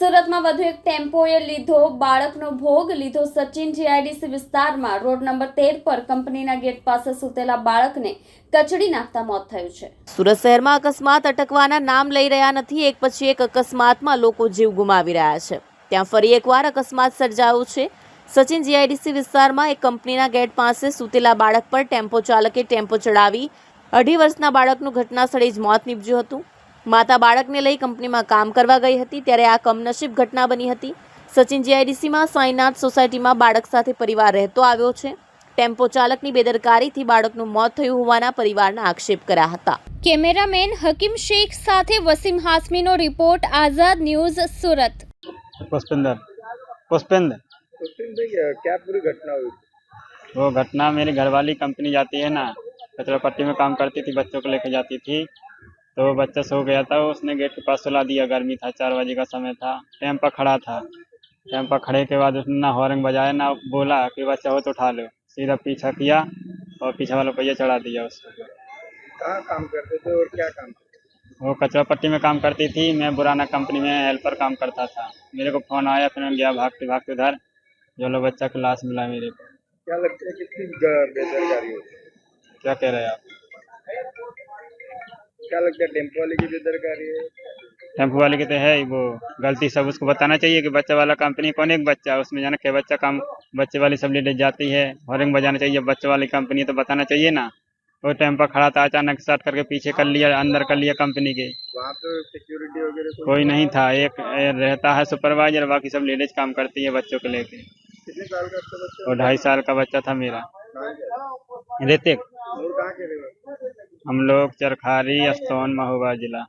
સુરતમાં વધુ એક ટેમ્પોએ લીધો બાળકનો ભોગ, લીધો સચિન જીઆઈડીસી વિસ્તારમાં. રોડ નંબર તેર પર કંપનીના ગેટ પાસે સૂતેલા બાળકને કચડી નાખતા મોત થયું છે. સુરત શહેરમાં અકસ્માત અટકવાના નામ લઈ રહ્યા નથી. એક પછી એક અકસ્માતમાં લોકો જીવ ગુમાવી રહ્યા છે. ત્યાં ફરી એકવાર અકસ્માત સર્જાયો છે. સચિન જીઆઈડીસી વિસ્તારમાં એક કંપનીના ગેટ પાસે સૂતેલા બાળક પર ટેમ્પો ચાલકે ટેમ્પો ચડાવી અઢી વર્ષના બાળકનું ઘટના સ્થળે જ મોત નીપજ્યું હતું. માતા બાળકને લઈ કંપનીમાં કામ કરવા ગઈ હતી ત્યારે આ કમનસીબ ઘટના બની હતી સચિન જીઆઈડીસીમાં સાંઈનાથ સોસાયટીમાં બાળક સાથે પરિવાર રહેતો આવ્યો છે ટેમ્પો ચાલકની બેદરકારીથી બાળકનું મોત થયું હોવાના પરિવારના આક્ષેપ કર્યા હતા કેમેરામેન હકીમ શેખ સાથે વસીમ હાસમીનો રિપોર્ટ આઝાદ ન્યૂઝ સુરત पुष्पिंदर पुष्पिंद पुष्पिन भाई क्या पूरी घटना हुई वो घटना मेरी घरवाली कंपनी जाती है ना कचरा पट्टी में काम करती थी बच्चों को लेके जाती थी तो वो बच्चा सो गया था उसने गेट के पास सुला दिया। गर्मी था चार बजे का समय था टाइम पर खड़ा था। टाइम पर खड़े के बाद उसने ना हॉर्न बजाया ना बोला कि बच्चा हो तो उठा लो। सीधा पीछा किया और पीछे वाला पहिया चढ़ा दिया उसको। कहाँ काम करते थे और क्या काम वो कचरा पट्टी में काम करती थी मैं बुराना कंपनी में हेल्पर काम करता था। मेरे को फ़ोन आया फिर मैं गया भागते भागते उधर। जो लोग बच्चा की लाश मिला मेरे को। क्या लगता है कितनी बेदरकारी होती क्या कह रहे हैं आप? क्या लगता है टेंपो वाले की बेदरकारी है? टेंपो वाले की तो है ही वो गलती सब उसको बताना चाहिए कि बच्चा वाला कंपनी कौन एक बच्चा? उसमें जाना क्या बच्चा काम? बच्चे वाली सब ले जाती है हॉर्न बजाना चाहिए बच्चे वाली कंपनी तो बताना चाहिए ना। वो टाइम पर खड़ा था अचानक स्टार्ट करके पीछे कर लिया अंदर कर लिया कंपनी के। वहाँ पे सिक्योरिटी वगैरह कोई नहीं था एक रहता है सुपरवाइजर बाकी सब लेडीज़ काम करती है बच्चों को लेके। कितने साल का बच्चा? और ढाई साल का बच्चा था मेरा। ऋतिक हम लोग चरखारी अस्तौन महोबा जिला।